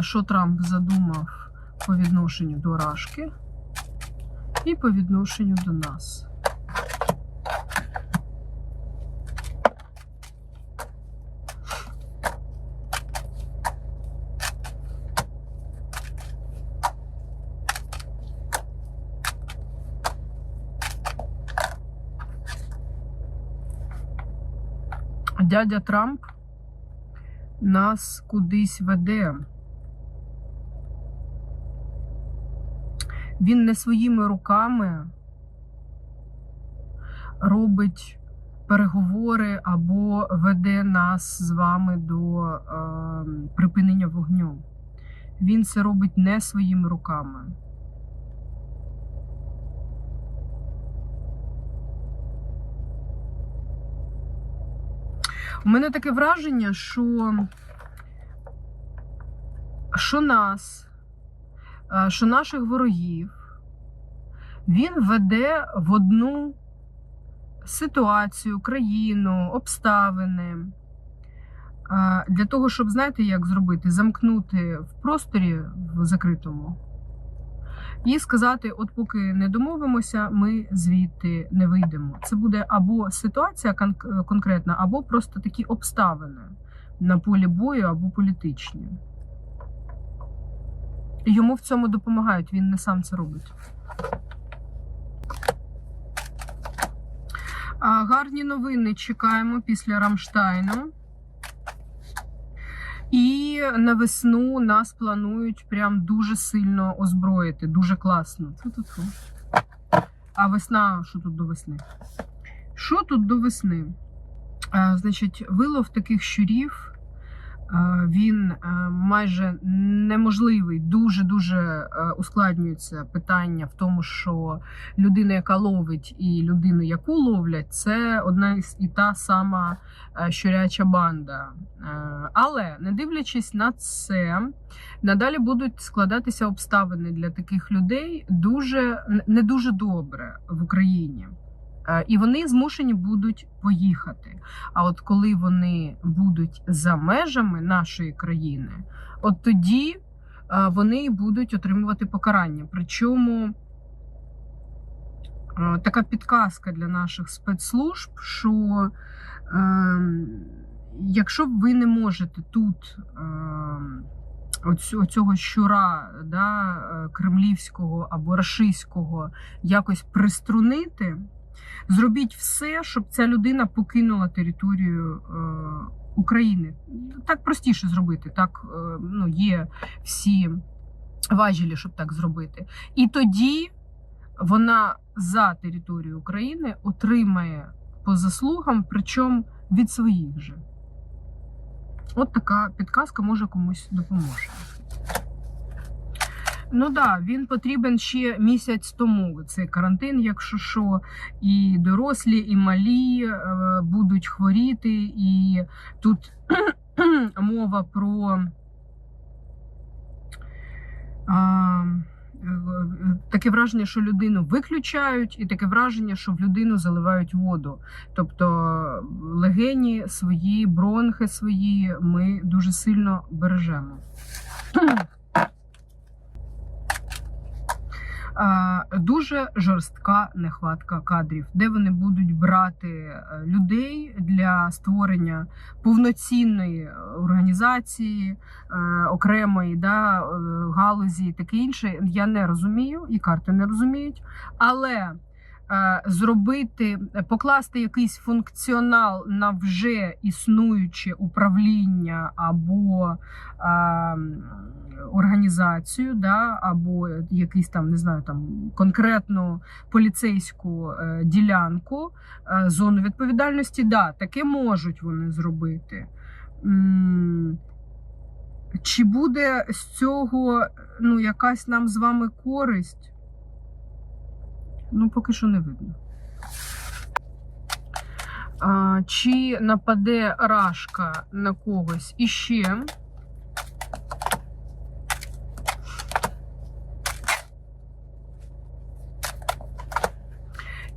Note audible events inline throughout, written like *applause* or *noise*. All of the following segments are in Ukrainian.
що Трамп задумав по відношенню до Рашки і по відношенню до нас. Дядя Трамп нас кудись веде. Він не своїми руками робить переговори або веде нас з вами до е, припинення вогню. Він це робить не своїми руками. У мене таке враження, що, що нас, що наших ворогів він веде в одну ситуацію, країну, обставини. е, Для того, щоб, знаєте, як зробити? Замкнути в просторі в закритому і сказати: от поки не домовимося, ми звідти не вийдемо. Це буде або ситуація конкретна, або просто такі обставини на полі бою, або політичні. Йому в цьому допомагають, він не сам це робить. А, гарні новини чекаємо після Рамштайну. І на весну нас планують прям дуже сильно озброїти, дуже класно. Тьфу-тьфу-тьфу. А весна, що тут до весни? Що тут до весни? А, значить, вилов таких щурів. А, Він майже неможливий, дуже дуже ускладнюється питання в тому, що людина, яка ловить, і людину, яку ловлять, це одна із- і та сама е, щуряча банда. Е, Але не дивлячись на це, надалі будуть складатися обставини для таких людей дуже не дуже добре в Україні. Е, І вони змушені будуть поїхати. А от коли вони будуть за межами нашої країни, от тоді е, вони будуть отримувати покарання. Причому е, така підказка для наших спецслужб, що якщо ви не можете тут оцього щура да, кремлівського або рашистського якось приструнити, зробіть все, щоб ця людина покинула територію е, України. Так простіше зробити. Так е, ну, є всі важелі, щоб так зробити. І тоді вона за територію України отримає по заслугам, причому від своїх же. От така підказка може комусь допоможе. Ну так, да, він потрібен ще місяць тому. Цей карантин, якщо що, і дорослі, і малі е, будуть хворіти, і тут *clears throat* мова про а, таке враження, що людину виключають, і таке враження, що в людину заливають воду. Тобто легені свої, бронхи свої ми дуже сильно бережемо. *clears throat* А, Дуже жорстка нехватка кадрів, де вони будуть брати е, людей для створення повноцінної організації, е, окремої да, е, галузі таке інше. Я не розумію, і карти не розуміють. Але зробити, покласти якийсь функціонал на вже існуюче управління або е, організацію, да, або якийсь там, не знаю, там конкретну поліцейську е, ділянку, е, зону відповідальності, да, таке можуть вони зробити. Чи буде з цього ну, якась нам з вами користь? Ну, поки що не видно. А, чи нападе рашка на когось іще?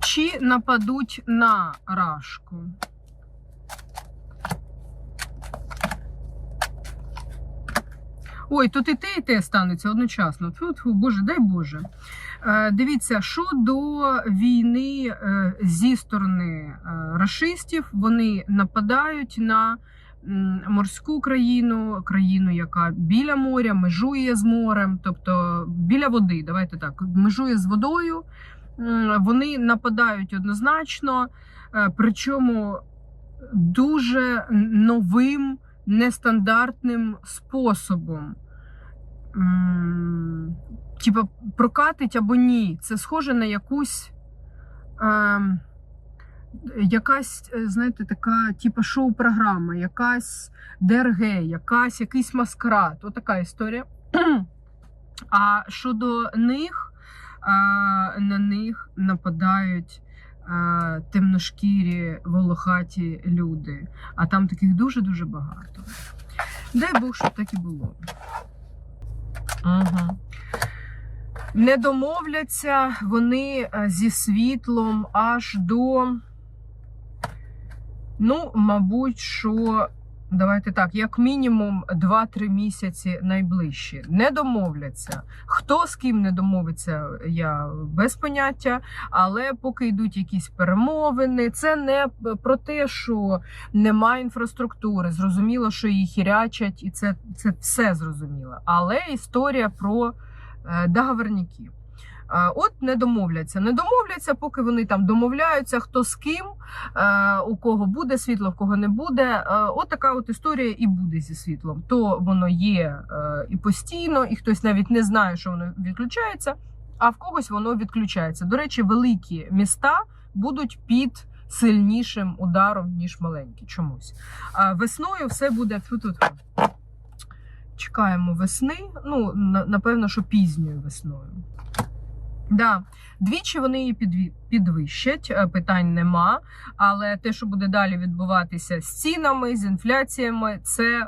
Чи нападуть на рашку? Ой, тут і те, і те станеться одночасно. Тьфу, тьфу, Боже, дай Боже. Е, дивіться, що до війни е, зі сторони е, рашистів, вони нападають на морську країну, країну, яка біля моря, межує з морем, тобто біля води, давайте так, межує з водою. Вони нападають однозначно, причому дуже новим, нестандартним способом. Типа прокатить або ні. Це схоже на якусь. Е, якась, е, знаєте, така, типа шоу-програма, якась ДРГ, якась, якийсь маскарад. Отака історія. *clears throat* А щодо них, а, на них нападають темношкірі волохаті люди. А там таких дуже-дуже багато. Дай Бог, щоб так і було. Угу. Не домовляться вони е, зі світлом аж до. Ну, мабуть, що давайте так, як мінімум 2-3 місяці найближчі. Не домовляться. Хто з ким не домовиться, я без поняття. Але поки йдуть якісь перемовини, це не про те, що немає інфраструктури. Зрозуміло, що її хірячать, і це, це все зрозуміло. Але історія про е, договорників. Е, От не домовляться. Не домовляться, поки вони там домовляються, хто з ким, е, у кого буде світло, в кого не буде. От така от історія і буде зі світлом. То воно є і постійно, і хтось навіть не знає, що воно відключається, а в когось воно відключається. До речі, великі міста будуть під сильнішим ударом, ніж маленькі чомусь. Весною все буде тут. Чекаємо весни. Ну, напевно, що пізньою весною. Да, двічі вони її підвищать, е, питань нема. Але те, що буде далі відбуватися з цінами, з інфляціями, це е,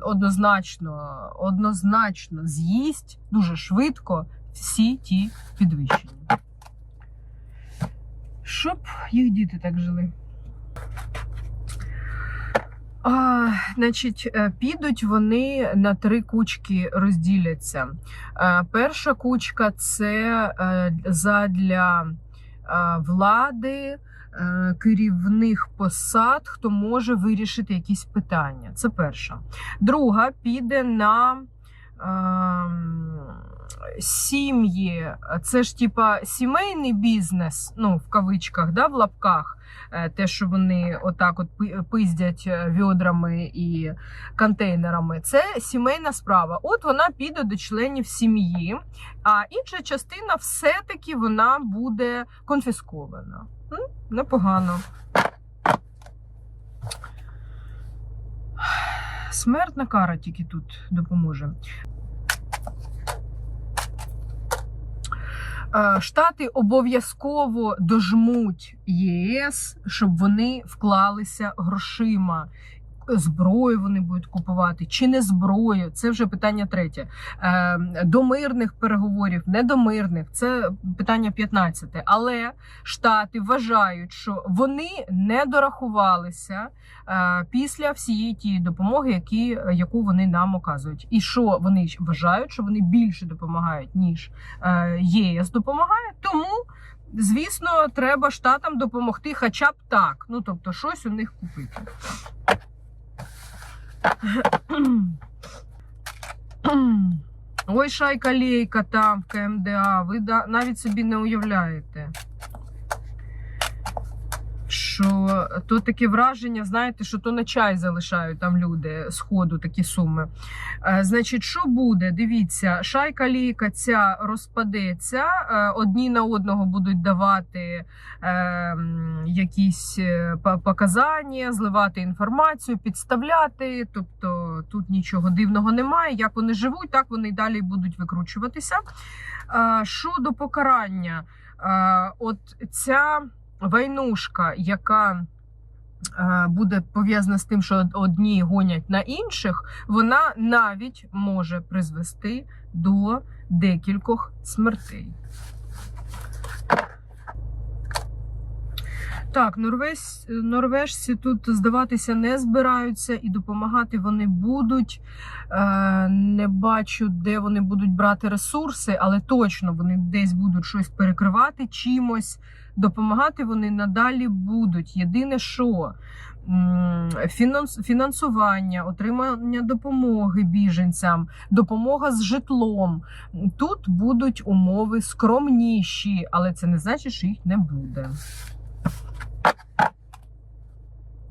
однозначно, однозначно з'їсть дуже швидко всі ті підвищення. Щоб їх діти так жили. А, значить, е, підуть вони на три кучки розділяться. Е, Перша кучка це е, задля е, влади, е, керівних посад, хто може вирішити якісь питання. Це перша. Друга піде на ем, сім'ї. Це ж типа сімейний бізнес, ну в кавичках, да, в лапках. Е, Те, що вони отак от пиздять е, відрами і контейнерами, це сімейна справа. От вона піде до членів сім'ї, а інша частина все-таки вона буде конфіскована. Непогано. Смертна кара тільки тут допоможе. Штати обов'язково дожмуть ЄС, щоб вони вклалися грошима. Зброю вони будуть купувати чи не зброю. Це вже питання третє. Е, До мирних переговорів, не до мирних, це питання 15. Але Штати вважають, що вони не дорахувалися е, після всієї тієї допомоги, які, яку вони нам оказують. І що вони вважають, що вони більше допомагають, ніж е, ЄС допомагає. Тому, звісно, треба штатам допомогти, хоча б так. Ну тобто, щось у них купити. Ой, шайка лейка там в КМДА. Ви навіть собі не уявляєте. Що то таке враження, знаєте, що то на чай залишають там люди з ходу такі суми. Е, значить, що буде? Дивіться, шайка лійка ця розпадеться, е, одні на одного будуть давати е, якісь е, показання, зливати інформацію, підставляти. Тобто тут нічого дивного немає. Як вони живуть, так вони й далі будуть викручуватися. Е, Щодо покарання, е, от ця войнушка, яка е, буде пов'язана з тим, що одні гонять на інших, вона навіть може призвести до декількох смертей. Так, норвез, норвежці тут здаватися не збираються і допомагати вони будуть. Е, не бачу, де вони будуть брати ресурси, але точно вони десь будуть щось перекривати чимось. Допомагати вони надалі будуть. Єдине, що фінансування, отримання допомоги біженцям, допомога з житлом. Тут будуть умови скромніші, але це не значить, що їх не буде.